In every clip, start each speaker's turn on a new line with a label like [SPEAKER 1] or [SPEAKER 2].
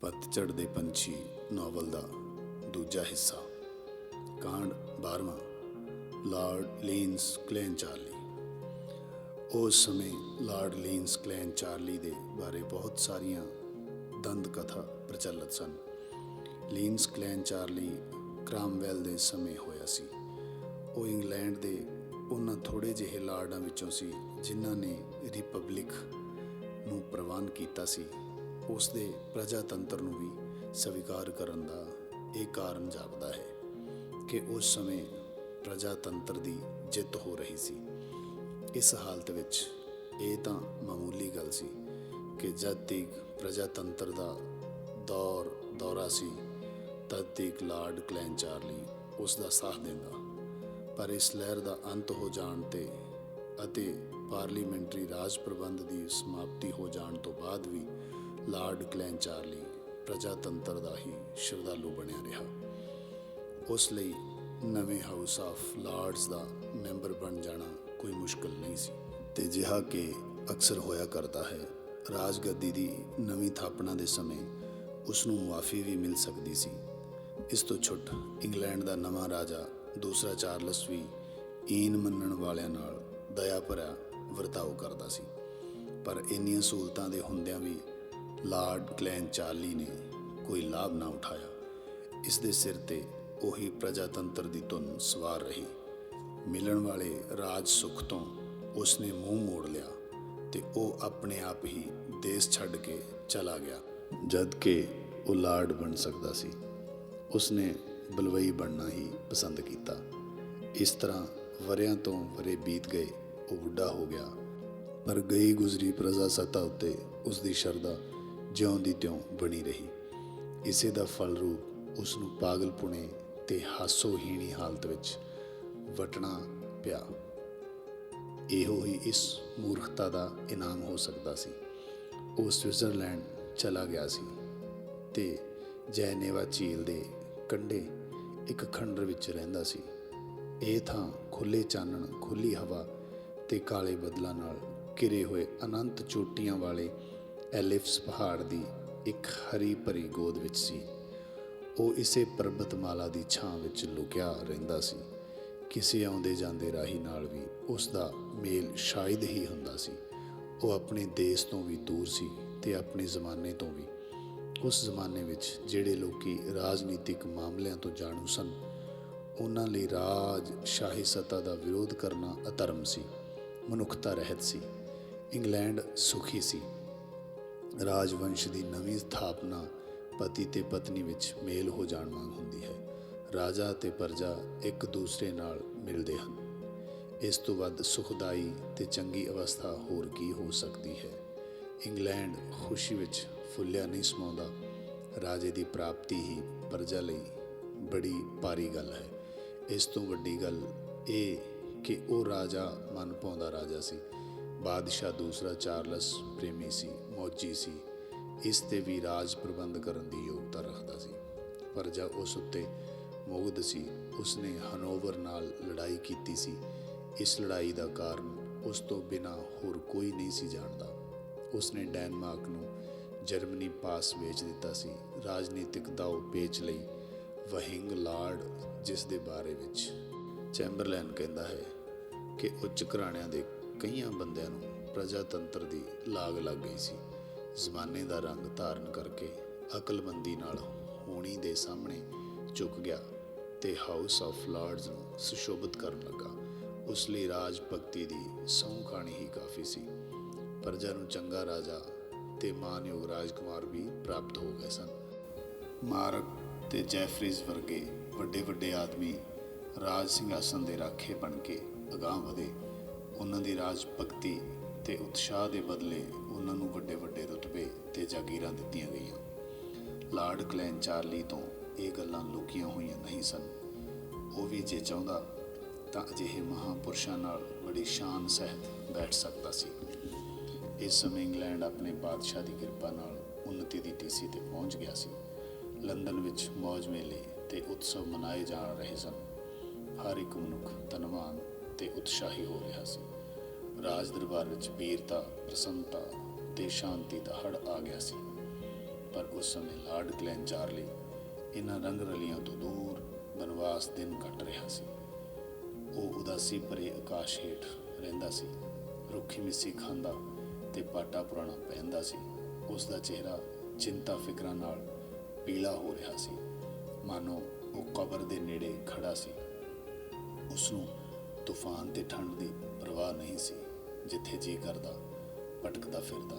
[SPEAKER 1] ਪਤਝੜ ਦੇ ਪੰਛੀ ਨਾਵਲ ਦਾ ਦੂਜਾ ਹਿੱਸਾ। ਕਾਂਡ 12ਵਾਂ ਲਾਰਡ ਲੀਨਸ ਕਲੈਨ ਚਾਰਲੀ। ਉਸ ਸਮੇਂ ਲਾਰਡ ਲੀਨਸ ਕਲੈਨ ਚਾਰਲੀ ਦੇ ਬਾਰੇ ਬਹੁਤ ਸਾਰੀਆਂ ਦੰਦ ਕਥਾ ਪ੍ਰਚਲਿਤ ਸਨ। ਲੀਨਸ ਕਲੈਨ ਚਾਰਲੀ ਕ੍ਰਾਮਵੈਲ ਦੇ ਸਮੇਂ ਹੋਇਆ ਸੀ। ਉਹ ਇੰਗਲੈਂਡ ਦੇ ਉਹਨਾਂ ਥੋੜੇ ਜਿਹੇ ਲਾਰਡਾਂ ਵਿੱਚੋਂ ਸੀ, ਜਿਨ੍ਹਾਂ ਨੇ ਰਿਪਬਲਿਕ ਨੂੰ ਪ੍ਰਵਾਨ ਕੀਤਾ ਸੀ। ਉਸ ਦੇ ਪ੍ਰਜਾਤੰਤਰ ਨੂੰ ਵੀ ਸਵੀਕਾਰ ਕਰਨ ਦਾ ਇਹ ਕਾਰਨ ਜਾਪਦਾ ਹੈ ਕਿ ਉਸ ਸਮੇਂ ਪ੍ਰਜਾਤੰਤਰ ਦੀ ਜਿੱਤ ਹੋ ਰਹੀ ਸੀ। ਇਸ ਹਾਲਤ ਵਿੱਚ ਇਹ ਤਾਂ ਮਾਮੂਲੀ ਗੱਲ ਸੀ ਕਿ ਜਦ ਤੱਕ ਪ੍ਰਜਾਤੰਤਰ ਦਾ ਦੌਰ ਦੌਰਾ ਸੀ, ਤਦ ਤੱਕ ਲਾਰਡ ਕਲੈਨ ਚਾਰਲੀ ਉਸ ਦਾ ਸਾਥ ਦਿੰਦਾ। ਪਰ ਇਸ ਲਹਿਰ ਦਾ ਅੰਤ ਹੋ ਜਾਣ ਤੇ ਅਤੇ ਪਾਰਲੀਮੈਂਟਰੀ ਰਾਜ ਪ੍ਰਬੰਧ ਦੀ ਸਮਾਪਤੀ ਹੋ ਜਾਣ ਤੋਂ ਬਾਅਦ ਵੀ ਲਾਰਡ ਕਲੈਨ ਚਾਰਲੀ ਪ੍ਰਜਾਤੰਤਰ ਦਾ ਹੀ ਸ਼ਰਧਾਲੂ ਬਣਿਆ ਰਿਹਾ। ਉਸ ਲਈ ਨਵੇਂ ਹਾਊਸ ਆਫ ਲਾਰਡਸ ਦਾ ਮੈਂਬਰ ਬਣ ਜਾਣਾ ਕੋਈ ਮੁਸ਼ਕਲ ਨਹੀਂ ਸੀ। ਤੇ ਜਿਹਾ ਕਿ ਅਕਸਰ ਹੋਇਆ ਕਰਦਾ ਹੈ, ਰਾਜਗੱਦੀ ਦੀ ਨਵੀਂ ਥਾਪਣਾ ਦੇ ਸਮੇਂ ਉਸ ਨੂੰ ਮੁਆਫੀ ਵੀ ਮਿਲ ਸਕਦੀ ਸੀ। ਇਸ ਤੋਂ ਛੁੱਟ ਇੰਗਲੈਂਡ ਦਾ ਨਵਾਂ ਰਾਜਾ, ਦੂਸਰਾ ਚਾਰਲਸ ਵੀ ਈਨ ਮੰਨਣ ਵਾਲਿਆਂ ਨਾਲ ਦਇਆ ਭਰਿਆ ਵਰਤਾਓ ਕਰਦਾ ਸੀ। ਪਰ ਇੰਨੀਆਂ ਸਹੂਲਤਾਂ ਦੇ ਹੁੰਦਿਆਂ ਵੀ ਲਾਰਡ ਕਲੈਨ ਚਾਰਲੀ ਨੇ ਕੋਈ ਲਾਭ ਨਾ ਉਠਾਇਆ। ਇਸ ਦੇ ਸਿਰ ਤੇ ਉਹੀ ਪ੍ਰਜਾਤੰਤਰ ਦੀ ਧੁਨ ਸਵਾਰ ਰਹੀ। ਮਿਲਣ ਵਾਲੇ ਰਾਜ ਸੁਖ ਤੋਂ ਉਸ ਨੇ ਮੂੰਹ ਮੋੜ ਲਿਆ ਤੇ ਉਹ ਆਪਣੇ ਆਪ ਹੀ ਦੇਸ਼ ਛੱਡ ਕੇ ਚਲਾ ਗਿਆ, ਜਦ ਕਿ ਉਹ ਲਾਰਡ ਬਣ ਸਕਦਾ ਸੀ। ਉਸ ਨੇ ਬਲਵਈ ਬਣਨਾ ਹੀ ਪਸੰਦ ਕੀਤਾ। ਇਸ ਤਰ੍ਹਾਂ ਵਰਿਆਂ ਤੋਂ ਵਰੇ ਬੀਤ ਗਏ, ਉਹ ਬੁੱਢਾ ਹੋ ਗਿਆ। ਪਰ ਗਈ ਗੁਜ਼ਰੀ ਪ੍ਰਜਾ ਸੱਤਾ ਉੱਤੇ ਉਸ ਦੀ ਸ਼ਰਧਾ ਜਿਉਂ ਦੀ ਤਿਉਂ ਬਣੀ ਰਹੀ। ਇਸੇ ਦਾ ਫਲ ਰੂਪ ਉਸ ਨੂੰ ਪਾਗਲਪੁਣੇ ਤੇ ਹਾਸੋਹੀਣੀ ਹਾਲਤ ਵਿੱਚ ਵਟਣਾ ਪਿਆ। ਇਹੋ ਹੀ ਇਸ ਮੂਰਖਤਾ ਦਾ ਇਨਾਮ ਹੋ ਸਕਦਾ ਸੀ। ਉਹ ਸਵਿਟਜ਼ਰਲੈਂਡ ਚਲਾ ਗਿਆ ਸੀ ਤੇ ਜੈਨੇਵਾ ਝੀਲ ਦੇ ਕੰਢੇ ਇੱਕ ਖੰਡਰ ਵਿੱਚ ਰਹਿੰਦਾ ਸੀ। ਇਹ ਥਾਂ ਖੁੱਲੇ ਚਾਨਣ ਖੁੱਲੀ ਹਵਾ ਤੇ ਕਾਲੇ ਬੱਦਲਾਂ ਨਾਲ ਘਿਰੇ ਹੋਏ ਅਨੰਤ ਚੋਟੀਆਂ ਵਾਲੇ ਐਲਿਫਸ ਪਹਾੜ ਦੀ ਇੱਕ ਹਰੀ ਭਰੀ ਗੋਦ ਵਿੱਚ ਸੀ। ਉਹ ਇਸੇ ਪਰਬਤਮਾਲਾ ਦੀ ਛਾਂ ਵਿੱਚ ਲੁਕਿਆ ਰਹਿੰਦਾ ਸੀ। ਕਿਸੇ ਆਉਂਦੇ ਜਾਂਦੇ ਰਾਹੀ ਨਾਲ ਵੀ ਉਸ ਦਾ ਮੇਲ ਸ਼ਾਇਦ ਹੀ ਹੁੰਦਾ ਸੀ। ਉਹ ਆਪਣੇ ਦੇਸ਼ ਤੋਂ ਵੀ ਦੂਰ ਸੀ ਤੇ ਆਪਣੇ ਜ਼ਮਾਨੇ ਤੋਂ ਵੀ। ਉਸ ਜ਼ਮਾਨੇ ਵਿੱਚ ਜਿਹੜੇ ਲੋਕੀ ਰਾਜਨੀਤਿਕ ਮਾਮਲਿਆਂ ਤੋਂ ਜਾਣੂ ਸਨ, ਉਹਨਾਂ ਲਈ ਰਾਜ ਸ਼ਾਹੀ ਸੱਤਾ ਦਾ ਵਿਰੋਧ ਕਰਨਾ ਅਧਰਮ ਸੀ, ਮਨੁੱਖਤਾ ਰਹਿਤ ਸੀ, ਇੰਗਲੈਂਡ ਸੁਖੀ ਸੀ। ਰਾਜਵੰਸ਼ ਦੀ ਨਵੀਂ ਸਥਾਪਨਾ ਪਤੀ ਤੇ ਪਤਨੀ ਵਿੱਚ ਮੇਲ ਹੋ ਜਾਣ ਵਾਂਗ ਹੁੰਦੀ ਹੈ। ਰਾਜਾ ਤੇ ਪਰਜਾ ਇੱਕ ਦੂਸਰੇ ਨਾਲ ਮਿਲਦੇ ਹਨ। ਇਸ ਤੋਂ ਵੱਧ ਸੁਖਦਾਈ ਤੇ ਚੰਗੀ ਅਵਸਥਾ ਹੋਰ ਕੀ ਹੋ ਸਕਦੀ ਹੈ? ਇੰਗਲੈਂਡ ਖੁਸ਼ੀ ਵਿੱਚ ਫੁੱਲਿਆ ਨਹੀਂ ਸਮਾਉਂਦਾ। ਰਾਜੇ ਦੀ ਪ੍ਰਾਪਤੀ ਹੀ ਪ੍ਰਜਾ ਲਈ ਬੜੀ ਭਾਰੀ ਗੱਲ ਹੈ। ਇਸ ਤੋਂ ਵੱਡੀ ਗੱਲ ਇਹ ਕਿ ਉਹ ਰਾਜਾ ਮਨ ਪਾਉਂਦਾ ਰਾਜਾ ਸੀ। ਬਾਦਸ਼ਾਹ ਦੂਸਰਾ ਚਾਰਲਸ ਪ੍ਰੇਮੀ ਸੀ। ਮੌਜੀ ਸੀ। ਇਸ ਤੇ ਵੀ ਰਾਜ ਪ੍ਰਬੰਧ ਕਰਨ ਦੀ ਯੋਗਤਾ ਰੱਖਦਾ ਸੀ। ਪਰ ਪ੍ਰਜਾ ਉਸ ਉੱਤੇ ਮੁਗਧ ਸੀ, ਉਸਨੇ ਹਨੋਵਰ ਨਾਲ ਲੜਾਈ ਕੀਤੀ ਸੀ। ਇਸ ਲੜਾਈ ਦਾ ਕਾਰਨ ਉਸ ਤੋਂ ਬਿਨਾ ਹੋਰ ਕੋਈ ਨਹੀਂ ਸੀ ਜਾਣਦਾ। ਉਸਨੇ ਡੈਨਮਾਰਕ ਨੂੰ ਜਰਮਨੀ ਪਾਸ ਵੇਚ ਦਿੱਤਾ ਸੀ। ਰਾਜਨੀਤਿਕ ਦਾਅ ਪੇਚ ਲਈ ਵਹਿੰਗ ਲਾਰਡ ਜਿਸ ਦੇ ਬਾਰੇ ਵਿੱਚ ਚੈਂਬਰਲੈਨ ਕਹਿੰਦਾ ਹੈ ਕਿ ਉੱਚ ਘਰਾਣਿਆਂ ਦੇ ਕਈਆਂ ਬੰਦਿਆਂ ਨੂੰ ਪ੍ਰਜਾਤੰਤਰ ਦੀ ਲਾਗ ਲੱਗ ਗਈ ਸੀ। ਜ਼ਮਾਨੇ ਦਾ ਰੰਗ ਧਾਰਨ ਕਰਕੇ ਅਕਲਬੰਦੀ ਨਾਲ ਹੋਣੀ ਦੇ ਸਾਹਮਣੇ ਝੁਕ ਗਿਆ ਤੇ ਹਾਊਸ ਆਫ ਲਾਰਡਸ ਨੂੰ ਸੁਸ਼ੋਭਿਤ ਕਰਨ ਲੱਗਾ। ਉਸ ਲਈ ਰਾਜ ਭਗਤੀ ਦੀ ਸਹੁੰ ਖਾਣੀ ਹੀ ਕਾਫੀ ਸੀ। ਪ੍ਰਜਾ ਨੂੰ ਚੰਗਾ ਰਾਜਾ ਤੇ ਮਾਨਯੋਗ ਰਾਜਕੁਮਾਰ ਵੀ ਪ੍ਰਾਪਤ ਹੋ ਗਏ ਸਨ। ਮਾਰਕ ਤੇ ਜੈਫਰੀਜ਼ ਵਰਗੇ ਵੱਡੇ ਵੱਡੇ ਆਦਮੀ ਰਾਜ ਸਿੰਘਾਸਨ ਦੇ ਰਾਖੇ ਬਣ ਕੇ ਅਗਾਹ ਵਧੇ। ਉਹਨਾਂ ਦੀ ਰਾਜ ਭਗਤੀ ਅਤੇ ਉਤਸ਼ਾਹ ਦੇ ਬਦਲੇ ਉਹਨਾਂ ਨੂੰ ਵੱਡੇ ਵੱਡੇ ਰੁਤਬੇ ਤੇ ਜਾਗੀਰਾਂ ਦਿੱਤੀਆਂ ਗਈਆਂ। ਲਾਰਡ ਕਲੈਨ ਚਾਰਲੀ ਤੋਂ ਇਹ ਗੱਲਾਂ ਲੁਕੀਆਂ ਹੋਈਆਂ ਨਹੀਂ ਸਨ। ਉਹ ਵੀ ਜੇ ਚਾਹੁੰਦਾ ਤਾਂ ਅਜਿਹੇ ਮਹਾਪੁਰਸ਼ਾਂ ਨਾਲ ਬੜੀ ਸ਼ਾਨ ਸਹਿਤ ਬੈਠ ਸਕਦਾ ਸੀ। ਇਸ ਸਮੇਂ ਇੰਗਲੈਂਡ ਆਪਣੇ ਬਾਦਸ਼ਾਹ ਦੀ ਕਿਰਪਾ ਨਾਲ ਉન્નਤੀ ਦੀ ਟੀਸੀ ਤੇ ਪਹੁੰਚ ਗਿਆ ਸੀ। ਲੰਡਨ ਵਿੱਚ ਮੌਜ ਮੇਲੇ ਤੇ ਉਤਸਵ ਮਨਾਏ ਜਾ ਰਹੇ ਸਨ। ਹਰ ਇੱਕ ਮਨੁੱਖ ਧਨਵਾਨ ਤੇ ਉਤਸ਼ਾਹੀ ਹੋ ਰਿਹਾ ਸੀ। ਰਾਜ ਦਰਬਾਰ ਵਿੱਚ ਵੀਰਤਾ ਪ੍ਰਸੰਨਤਾ ਤੇ ਸ਼ਾਂਤੀ ਦਾ ਹੜ ਆ ਗਿਆ ਸੀ। ਪਰ ਉਸ ਸਮੇਂ ਲਾਰਡ ਕਲੈਨ ਚਾਰਲੀ ਇਹਨਾਂ ਰੰਗ ਰਲੀਆਂ ਤੋਂ ਦੂਰ ਬਨਵਾਸ ਦਿਨ ਕੱਟ ਰਿਹਾ ਸੀ। ਉਹ ਉਦਾਸੀ ਭਰੇ ਆਕਾਸ਼ ਹੇਠ ਰਹਿੰਦਾ ਸੀ, ਰੁੱਖੀ ਮਿੱਸੀ ਖਾਂਦਾ ਤੇ ਪਾਟਾ ਪੁਰਾਣਾ ਪਹਿਨਦਾ ਸੀ। ਉਸ ਦਾ ਚਿਹਰਾ ਚਿੰਤਾ ਫਿਕਰਾਂ ਨਾਲ ਪੀਲਾ ਹੋ ਰਿਹਾ ਸੀ। ਮਾਨੋ ਉਹ ਕਬਰ ਦੇ ਨੇੜੇ ਖੜਾ ਸੀ। ਉਸ ਨੂੰ ਤੂਫਾਨ ਤੇ ਠੰਡ ਦੀ ਪਰਵਾਹ ਨਹੀਂ ਸੀ। ਜਿੱਥੇ ਜੀ ਕਰਦਾ, ਭਟਕਦਾ ਫਿਰਦਾ,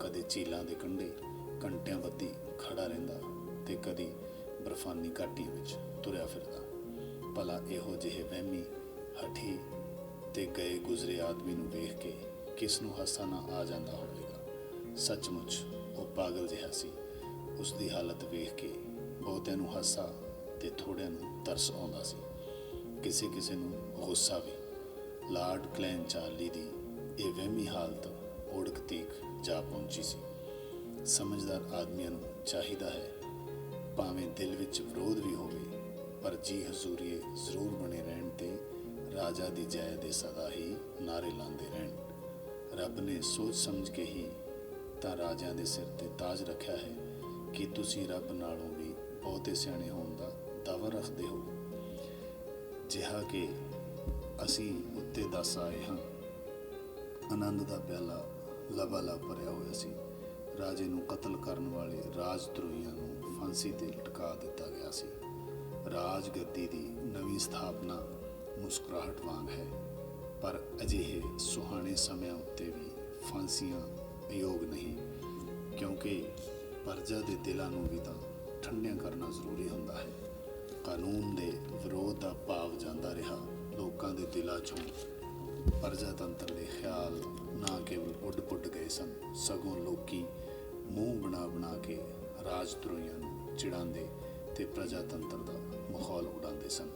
[SPEAKER 1] ਕਦੇ ਝੀਲਾਂ ਦੇ ਕੰਢੇ, ਘੰਟਿਆਂ ਬੱਧੀ ਖੜਾ ਰਹਿੰਦਾ ਤੇ ਕਦੀ ਬਰਫਾਨੀ ਘਾਟੀਆਂ ਵਿੱਚ ਤੁਰਿਆ ਫਿਰਦਾ। ਭਲਾ ਇਹੋ ਜਿਹੇ ਵਹਿਮੀ, ਹਠੀ ਤੇ ਗਏ ਗੁਜ਼ਰੇ ਆਦਮੀ ਨੂੰ ਵੇਖ ਕੇ ਕਿਸ ਨੂੰ ਹਾਸਾ ਨਾ ਆ ਜਾਂਦਾ ਹੋਵੇਗਾ। ਸੱਚਮੁੱਚ ਉਹ ਪਾਗਲ ਜਿਹਾ ਸੀ। ਉਸ ਦੀ ਹਾਲਤ ਵੇਖ ਕੇ ਬਹੁਤਿਆਂ ਨੂੰ ਹਾਸਾ ਤੇ ਥੋੜਿਆਂ ਨੂੰ ਤਰਸ ਆਉਂਦਾ ਸੀ। ਕਿਸੇ ਕਿਸੇ ਨੂੰ ਗੁੱਸਾ ਵੀ। ਲਾਰਡ ਕਲੈਨ ਚਾਰਲੀ ਦੀ ਇਹ ਵਹਿਮੀ ਹਾਲਤ ਓੜਕ ਤੀਕ ਜਾ ਪਹੁੰਚੀ ਸੀ। ਸਮਝਦਾਰ ਆਦਮੀਆਂ ਨੂੰ ਚਾਹੀਦਾ ਹੈ, ਭਾਵੇਂ ਦਿਲ ਵਿੱਚ ਵਿਰੋਧ ਵੀ ਹੋਵੇ, ਪਰ ਜੀ ਹਜ਼ੂਰੀਏ ਜ਼ਰੂਰ ਬਣੇ ਰਹਿਣ ਤੇ ਰਾਜਾ ਦੀ ਜੈ ਦੇ ਸਦਾ ਹੀ ਨਾਰੇ ਲਾਉਂਦੇ ਰਹਿਣ। ਰੱਬ ਨੇ ਸੋਚ ਸਮਝ ਕੇ ਹੀ ਤਾਂ ਰਾਜਿਆਂ ਦੇ ਸਿਰ ਤੇ ਤਾਜ ਰੱਖਿਆ ਹੈ ਕਿ ਤੁਸੀਂ ਰੱਬ ਨਾਲੋਂ ਵੀ ਬਹੁਤੇ ਸਿਆਣੇ ਹੋਣ ਦਾ ਦਾਅਵਾ ਰੱਖਦੇ ਹੋ। ਜਿਹਾ ਕਿ ਅਸੀਂ ਉੱਤੇ ਦੱਸ ਆਏ ਹਾਂ। ਆਨੰਦ ਦਾ ਪਿਆਲਾ ਲਬਾਲਾ ਭਰਿਆ ਹੋਇਆ ਸੀ। ਰਾਜੇ ਨੂੰ ਕਤਲ ਕਰਨ ਵਾਲੇ ਰਾਜਦਰੋਹੀਆਂ ਨੂੰ ਫਾਂਸੀ ਤੇ ਲਟਕਾ ਦਿੱਤਾ ਗਿਆ ਸੀ। ਰਾਜ ਗੱਦੀ ਦੀ ਨਵੀਂ ਸਥਾਪਨਾ ਮੁਸਕਰਾਹਟ ਵਾਂਗ ਹੈ, ਪਰ ਅਜਿਹੇ ਸੁਹਾਣੇ ਸਮਿਆਂ ਉੱਤੇ ਵੀ ਫਾਂਸੀਆਂ ਯੋਗ ਨਹੀਂ, ਕਿਉਂਕਿ ਪਰਜਾ ਦੇ ਦਿਲਾਂ ਨੂੰ ਵੀ ਤਾਂ ਠੰਡਿਆਂ ਕਰਨਾ ਜ਼ਰੂਰੀ ਹੁੰਦਾ ਹੈ। ਕਾਨੂੰਨ ਦੇ ਵਿਰੋਧ ਦਾ ਭਾਵ ਜਾਂਦਾ ਰਿਹਾ, ਲੋਕਾਂ ਦੇ ਦਿਲਾਂ 'ਚੋਂ ਪਰਜਾਤੰਤਰ ਦੇ ਖਿਆਲ ਨਾ ਕੇਵਲ ਉੱਡ-ਪੁੱਡ ਗਏ ਸਨ, ਸਗੋਂ ਲੋਕੀ ਮੂੰਹ ਬਣਾ ਬਣਾ ਕੇ ਰਾਜਦਰੋਹੀਆਂ ਨੂੰ ਚਿੜਾਉਂਦੇ ਤੇ ਪ੍ਰਜਾਤੰਤਰ ਦਾ ਮਾਹੌਲ ਉਡਾਉਂਦੇ ਸਨ।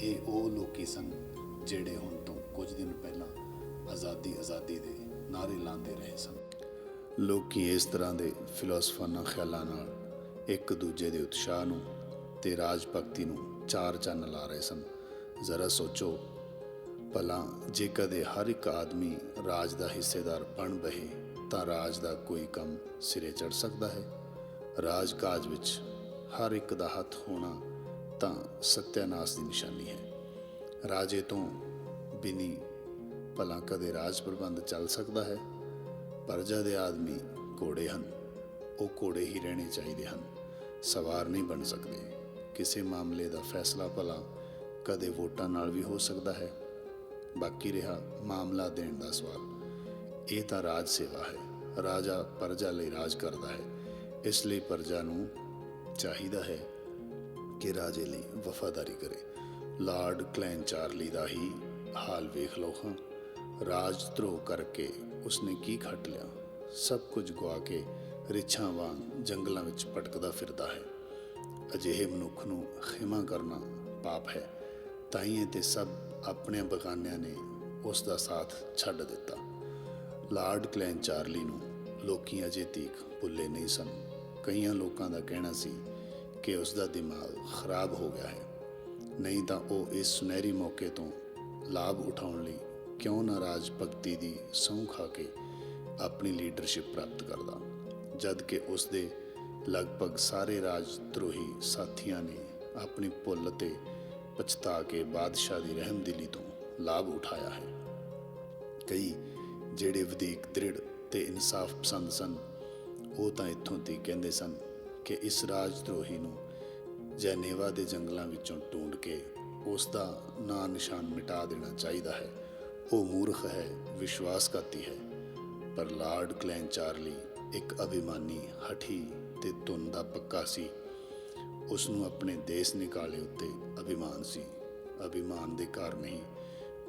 [SPEAKER 1] ਇਹ ਉਹ ਲੋਕੀ ਸਨ ਜਿਹੜੇ ਹੁਣ ਤੋਂ ਕੁਝ ਦਿਨ ਪਹਿਲਾਂ ਆਜ਼ਾਦੀ ਆਜ਼ਾਦੀ ਦੇ ਨਾਰੇ ਲਾਉਂਦੇ ਰਹੇ ਸਨ। ਲੋਕੀ ਇਸ ਤਰ੍ਹਾਂ ਦੇ ਫਿਲਾਸਫਾਨਾ ਖਿਆਲਾਂ ਨਾਲ ਇੱਕ ਦੂਜੇ ਦੇ ਉਤਸ਼ਾਹ ਨੂੰ ਤੇ ਰਾਜ ਭਗਤੀ ਨੂੰ ਚਾਰ ਚੰਨ ਲਾ ਰਹੇ ਸਨ। ਜ਼ਰਾ ਸੋਚੋ ਭਲਾ, ਜੇ ਕਦੇ ਹਰ ਇੱਕ ਆਦਮੀ ਰਾਜ ਦਾ ਹਿੱਸੇਦਾਰ ਬਣ ਬਹੇ, ਤਾਂ ਰਾਜ ਦਾ ਕੋਈ ਕੰਮ ਸਿਰੇ ਚੜ ਸਕਦਾ ਹੈ। ਰਾਜ ਕਾਜ ਵਿੱਚ ਹਰ ਇੱਕ ਦਾ ਹੱਥ ਹੋਣਾ ਤਾਂ ਸਤਿਆਨਾਸ਼ ਦੀ ਨਿਸ਼ਾਨੀ ਹੈ। ਰਾਜੇ ਤੋਂ ਬਿਨੀ ਭਲਾ ਕਦੇ ਰਾਜ ਪ੍ਰਬੰਧ ਚੱਲ ਸਕਦਾ ਹੈ। ਪਰਜਾ ਦੇ ਆਦਮੀ ਘੋੜੇ ਹਨ, ਉਹ ਘੋੜੇ ਹੀ ਰਹਿਣੇ ਚਾਹੀਦੇ ਹਨ, ਸਵਾਰ ਨਹੀਂ ਬਣ ਸਕਦੇ। ਕਿਸੇ ਮਾਮਲੇ ਦਾ ਫੈਸਲਾ ਭਲਾ ਕਦੇ ਵੋਟਾਂ ਨਾਲ ਵੀ ਹੋ ਸਕਦਾ ਹੈ। ਬਾਕੀ ਰਿਹਾ ਮਾਮਲਾ ਦੇਣ ਦਾ ਸਵਾਲ। ਇਹ ਤਾਂ ਰਾਜ ਸੇਵਾ ਹੈ। ਰਾਜਾ ਪਰਜਾ ਲਈ ਰਾਜ ਕਰਦਾ ਹੈ। ਇਸ ਲਈ ਪਰਜਾ ਨੂੰ ਚਾਹੀਦਾ ਹੈ ਕਿ ਰਾਜੇ ਲਈ ਵਫਾਦਾਰੀ ਕਰੇ। ਲਾਰਡ ਕਲੈਨ ਚਾਰਲੀ ਦਾ ਹੀ ਹਾਲ ਵੇਖ ਲਓ ਹਾਂ। ਰਾਜ ਧਰੋਹ ਕਰਕੇ ਉਸਨੇ ਕੀ ਖੱਟ ਲਿਆ? ਸਭ ਕੁਝ ਗਵਾ ਕੇ ਰਿਛਾਂ ਵਾਂਗ ਜੰਗਲਾਂ ਵਿੱਚ ਭਟਕਦਾ ਫਿਰਦਾ ਹੈ। ਅਜਿਹੇ ਮਨੁੱਖ ਨੂੰ ਖਿਮਾ ਕਰਨਾ ਪਾਪ ਹੈ। ਤਾਈਏ ਤੇ ਸਭ ਆਪਣੇ ਬਗਾਨਿਆਂ ਨੇ ਉਸ ਦਾ ਸਾਥ ਛੱਡ ਦਿੱਤਾ। ਲਾਰਡ ਕਲੈਨ ਚਾਰਲੀ ਨੂੰ ਲੋਕੀ ਅਜੇ ਤੀਕ ਭੁੱਲੇ ਨਹੀਂ ਸਨ। ਕਈਆਂ ਲੋਕਾਂ ਦਾ ਕਹਿਣਾ ਸੀ ਕਿ ਉਸ ਦਾ ਦਿਮਾਗ ਖਰਾਬ ਹੋ ਗਿਆ ਹੈ। ਨਹੀਂ ਤਾਂ ਉਹ ਇਸ ਸੁਨਹਿਰੀ ਮੌਕੇ ਤੋਂ ਲਾਭ ਉਠਾਉਣ ਲਈ ਕਿਉਂ ਨਾ ਰਾਜ ਭਗਤੀ ਦੀ ਸਹੁੰ ਖਾ ਕੇ ਆਪਣੀ ਲੀਡਰਸ਼ਿਪ ਪ੍ਰਾਪਤ ਕਰਦਾ? ਜਦ ਕਿ ਉਸ ਦੇ ਲਗਭਗ ਸਾਰੇ ਰਾਜ ਧਰੋਹੀ ਸਾਥੀਆਂ ਨੇ ਆਪਣੀ ਭੁੱਲ ਤੇ ਪਛਤਾ ਕੇ ਬਾਦਸ਼ਾਹ ਦੀ ਰਹਿਮਦਿਲੀ ਤੋਂ ਲਾਭ ਉਠਾਇਆ ਹੈ। ਕਈ ਜਿਹੜੇ ਵਧੇਕ ਦ੍ਰਿੜ ਤੇ ਇਨਸਾਫ ਪਸੰਦ ਸਨ, ਉਹ ਤਾਂ ਇੱਥੋਂ ਤੱਕ ਕਹਿੰਦੇ ਸਨ ਕਿ ਇਸ ਰਾਜ ਧਰੋਹੀ ਨੂੰ ਜੈਨੇਵਾ ਦੇ ਜੰਗਲਾਂ ਵਿੱਚੋਂ ਢੂੰਡ ਕੇ ਉਸ ਦਾ ਨਾਂ ਨਿਸ਼ਾਨ ਮਿਟਾ ਦੇਣਾ ਚਾਹੀਦਾ ਹੈ। ਉਹ ਮੂਰਖ ਹੈ, ਵਿਸ਼ਵਾਸਘਾਤੀ ਹੈ, ਪਰ ਲਾਰਡ ਕਲੈਨ ਚਾਰਲੀ ਇੱਕ ਅਭਿਮਾਨੀ ਹਠੀ ਤੇ ਧੁਨ ਦਾ ਪੱਕਾ ਸੀ ਉਸ ਨੂੰ ਆਪਣੇ ਦੇਸ਼ ਨਿਕਾਲੇ ਉੱਤੇ ਅਭਿਮਾਨ ਸੀ। ਅਭਿਮਾਨ ਦੇ ਕਾਰਨ ਹੀ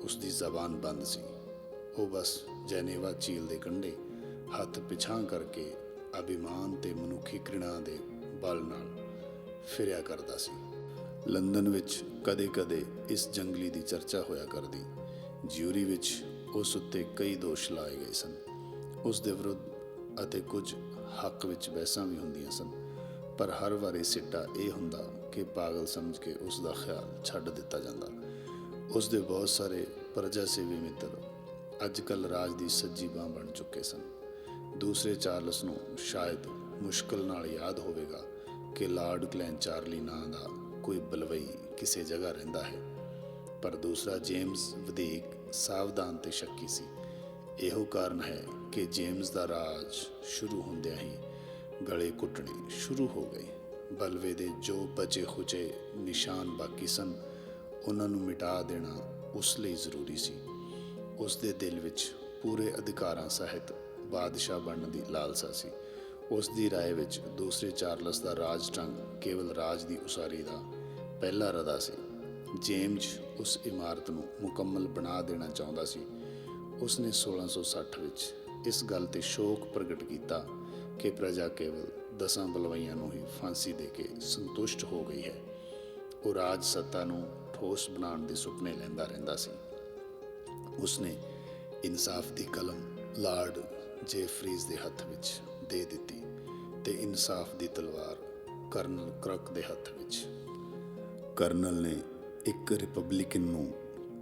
[SPEAKER 1] ਉਸ ਦੀ ਜ਼ਬਾਨ ਬੰਦ ਸੀ। ਉਹ ਬਸ ਜੈਨੇਵਾ ਝੀਲ ਦੇ ਕੰਢੇ ਹੱਥ ਪਿਛਾਂ ਕਰਕੇ ਅਭਿਮਾਨ ਤੇ ਮਨੁੱਖੀ ਘ੍ਰਿਣਾ ਦੇ ਬਲ ਨਾਲ ਫਿਰਿਆ ਕਰਦਾ ਸੀ। ਲੰਡਨ ਵਿੱਚ ਕਦੇ-ਕਦੇ ਇਸ ਜੰਗਲੀ ਦੀ ਚਰਚਾ ਹੋਇਆ ਕਰਦੀ। ਜਿਊਰੀ ਵਿੱਚ ਉਸ ਉੱਤੇ ਕਈ ਦੋਸ਼ ਲਾਏ ਗਏ ਸਨ। ਉਸ ਦੇ ਵਿਰੁੱਧ ਅਤੇ ਕੁਝ ਹੱਕ ਵਿੱਚ ਬਹਿਸਾਂ ਵੀ ਹੁੰਦੀਆਂ ਸਨ। ਪਰ ਹਰ ਵਾਰੀ ਸਿੱਟਾ ਇਹ ਹੁੰਦਾ ਕਿ ਪਾਗਲ ਸਮਝ ਕੇ ਉਸ ਦਾ ਖਿਆਲ ਛੱਡ ਦਿੱਤਾ ਜਾਂਦਾ। ਉਸ ਦੇ ਬਹੁਤ ਸਾਰੇ ਪ੍ਰਜਾ ਸੇਵੀ ਮਿੱਤਰ ਅੱਜ ਕੱਲ ਰਾਜ ਦੀ ਸੱਜੀ ਬਾਂਹ ਬਣ ਚੁੱਕੇ ਸਨ। ਦੂਸਰੇ ਚਾਰਲਸ ਨੂੰ ਸ਼ਾਇਦ ਮੁਸ਼ਕਲ ਨਾਲ ਯਾਦ ਹੋਵੇਗਾ ਕਿ ਲਾਰਡ ਕਲੈਨ ਚਾਰਲੀ ਨਾਂ ਦਾ ਕੋਈ ਬਲਵਈ ਕਿਸੇ ਜਗ੍ਹਾ ਰਹਿੰਦਾ ਹੈ। ਪਰ ਦੂਸਰਾ ਜੇਮਸ ਵਧੇਕ ਸਾਵਧਾਨ ਤੇ ਸ਼ੱਕੀ ਸੀ। ਇਹੋ ਕਾਰਨ ਹੈ ਕਿ ਜੇਮਸ ਦਾ ਰਾਜ ਸ਼ੁਰੂ ਹੁੰਦਿਆਂ ਹੀ ਗਲੇ ਘੁੱਟਣੇ ਸ਼ੁਰੂ ਹੋ ਗਏ ਬਲਵੇ ਦੇ ਜੋ ਬਚੇ ਖੁਚੇ ਨਿਸ਼ਾਨ ਬਾਕੀ ਸਨ ਉਹਨਾਂ ਨੂੰ ਮਿਟਾ ਦੇਣਾ ਉਸ ਲਈ ਜ਼ਰੂਰੀ ਸੀ ਉਸ ਦੇ ਦਿਲ ਵਿੱਚ ਪੂਰੇ ਅਧਿਕਾਰਾਂ ਸਹਿਤ ਬਾਦਸ਼ਾਹ ਬਣਨ ਦੀ ਲਾਲਸਾ ਸੀ ਉਸ ਦੀ رائے ਵਿੱਚ ਦੂਸਰੇ ਚਾਰਲਸ ਦਾ ਰਾਜ ਢੰਗ ਕੇਵਲ ਰਾਜ ਦੀ ਉਸਾਰੀ ਦਾ ਪਹਿਲਾ ਰਦਾ ਸੀ ਜੇਮਜ਼ ਉਸ ਇਮਾਰਤ ਨੂੰ ਮੁਕੰਮਲ ਬਣਾ ਦੇਣਾ ਚਾਹੁੰਦਾ ਸੀ ਉਸ ਨੇ 1660 ਵਿੱਚ ਇਸ ਗੱਲ ਤੇ ਸ਼ੋਕ ਪ੍ਰਗਟ ਕੀਤਾ ਕਿ ਪ੍ਰਜਾ ਕੇਵਲ ਦਸਾਂ ਬਲਵਈਆਂ ਨੂੰ ਹੀ ਫਾਂਸੀ ਦੇ ਕੇ ਸੰਤੁਸ਼ਟ ਹੋ ਗਈ ਹੈ। ਉਹ ਰਾਜ ਸੱਤਾ ਨੂੰ ਠੋਸ ਬਣਾਉਣ ਦੇ ਸੁਪਨੇ ਲੈਂਦਾ ਰਹਿੰਦਾ ਸੀ। ਉਸਨੇ ਇਨਸਾਫ ਦੀ ਕਲਮ ਲਾਰਡ ਜੇਫਰੀਜ਼ ਦੇ ਹੱਥ ਵਿੱਚ ਦੇ ਦਿੱਤੀ ਤੇ ਇਨਸਾਫ ਦੀ ਤਲਵਾਰ ਕਰਨਲ ਕਰਕ ਦੇ ਹੱਥ ਵਿੱਚ। ਕਰਨਲ ਨੇ ਇੱਕ ਰਿਪਬਲਿਕਨ ਨੂੰ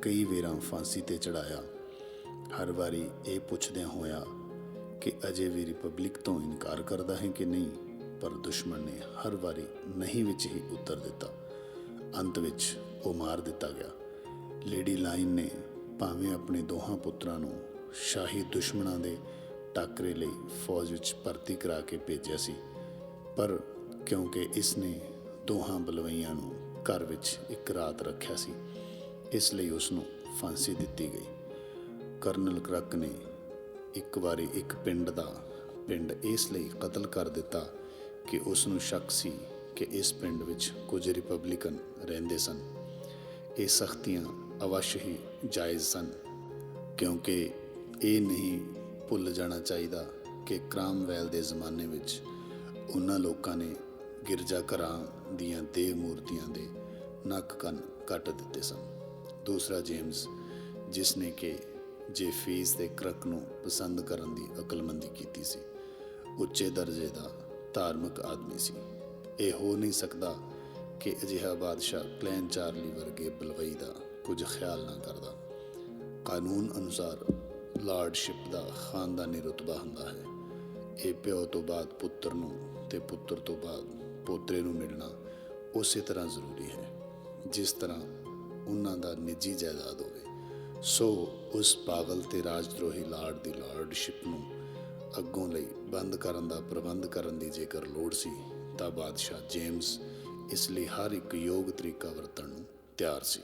[SPEAKER 1] ਕਈ ਵੇਰਾਂ ਫਾਂਸੀ ਤੇ ਚੜਾਇਆ ਹਰ ਵਾਰੀ ਇਹ ਪੁੱਛਦਿਆਂ ਹੋਇਆ ਕਿ ਅਜੇ ਵੀ ਰਿਪਬਲਿਕ ਤੋਂ ਇਨਕਾਰ ਕਰਦਾ ਹੈ ਕਿ ਨਹੀਂ, ਪਰ ਦੁਸ਼ਮਣ ਨੇ ਹਰ ਵਾਰੀ ਨਹੀਂ ਵਿੱਚ ਹੀ ਉੱਤਰ ਦਿੱਤਾ। ਅੰਤ ਵਿੱਚ ਉਹ ਮਾਰ ਦਿੱਤਾ ਗਿਆ। ਲੇਡੀ ਲਾਈਨ ਨੇ ਭਾਵੇਂ ਆਪਣੇ ਦੋਹਾਂ ਪੁੱਤਰਾਂ ਨੂੰ ਸ਼ਾਹੀ ਦੁਸ਼ਮਣਾਂ ਦੇ ਟਾਕਰੇ ਲਈ ਫੌਜ ਵਿੱਚ ਭਰਤੀ ਕਰਾ ਕੇ ਭੇਜਿਆ ਸੀ, ਪਰ ਕਿਉਂਕਿ ਇਸ ਨੇ ਦੋਹਾਂ ਬਲਵਈਆਂ ਨੂੰ ਘਰ ਵਿੱਚ ਇੱਕ ਰਾਤ ਰੱਖਿਆ ਸੀ, ਇਸ ਲਈ ਉਸ ਨੂੰ ਫਾਂਸੀ ਦਿੱਤੀ ਗਈ। ਕਰਨਲ ਕਰਕ ਨੇ ਇੱਕ ਵਾਰੀ ਇੱਕ ਪਿੰਡ ਦਾ ਪਿੰਡ ਇਸ ਲਈ ਕਤਲ ਕਰ ਦਿੱਤਾ ਕਿ ਉਸ ਨੂੰ ਸ਼ੱਕ ਸੀ ਕਿ ਇਸ ਪਿੰਡ ਵਿੱਚ ਕੁਝ ਰਿਪਬਲਿਕਨ ਰਹਿੰਦੇ ਸਨ। ਇਹ ਸਖਤੀਆਂ ਅਵਸ਼ ਹੀ ਜਾਇਜ਼ ਸਨ, ਕਿਉਂਕਿ ਇਹ ਨਹੀਂ ਭੁੱਲ ਜਾਣਾ ਚਾਹੀਦਾ ਕਿ ਕ੍ਰਾਮਵੈਲ ਦੇ ਜ਼ਮਾਨੇ ਵਿੱਚ ਉਹਨਾਂ ਲੋਕਾਂ ਨੇ ਗਿਰਜਾ ਘਰਾਂ ਦੀਆਂ ਦੇਵ ਮੂਰਤੀਆਂ ਦੇ ਨੱਕ ਕੰਨ ਕੱਟ ਦਿੱਤੇ ਸਨ। ਦੂਸਰਾ ਜੇਮਸ, ਜਿਸ ਨੇ ਕਿ ਜੇ ਫੀਸ ਦੇ ਕਰਕ ਨੂੰ ਪਸੰਦ ਕਰਨ ਦੀ ਅਕਲਮੰਦੀ ਕੀਤੀ ਸੀ, ਉੱਚੇ ਦਰਜੇ ਦਾ ਧਾਰਮਿਕ ਆਦਮੀ ਸੀ। ਇਹ ਹੋ ਨਹੀਂ ਸਕਦਾ ਕਿ ਅਜਿਹਾ ਬਾਦਸ਼ਾਹ ਕਲੈਨ ਚਾਰਲੀ ਵਰਗੇ ਬਲਵਈ ਦਾ ਕੁਝ ਖਿਆਲ ਨਾ ਕਰਦਾ। ਕਾਨੂੰਨ ਅਨੁਸਾਰ ਲਾਰਡਸ਼ਿਪ ਦਾ ਖਾਨਦਾਨੀ ਰੁਤਬਾ ਹੁੰਦਾ ਹੈ। ਇਹ ਪਿਓ ਤੋਂ ਬਾਅਦ ਪੁੱਤਰ ਨੂੰ ਤੇ ਪੁੱਤਰ ਤੋਂ ਬਾਅਦ ਪੋਤਰੇ ਨੂੰ ਮਿਲਣਾ ਉਸੇ ਤਰ੍ਹਾਂ ਜ਼ਰੂਰੀ ਹੈ, ਜਿਸ ਤਰ੍ਹਾਂ ਉਹਨਾਂ ਦਾ ਨਿੱਜੀ ਜਾਇਦਾਦ ਹੋਵੇ। ਸੋ ਉਸ ਪਾਗਲ ਤੇ ਰਾਜਦਰੋਹੀ ਲਾਰਡ ਦੀ ਲਾਰਡਸ਼ਿਪ ਨੂੰ ਅੱਗੋਂ ਲਈ ਬੰਦ ਕਰਨ ਦਾ ਪ੍ਰਬੰਧ ਕਰਨ ਦੀ ਜੇਕਰ ਲੋੜ ਸੀ, ਤਾਂ ਬਾਦਸ਼ਾਹ ਜੇਮਸ ਇਸ ਲਈ ਹਰ ਇੱਕ ਯੋਗ ਤਰੀਕਾ ਵਰਤਣ ਨੂੰ ਤਿਆਰ ਸੀ।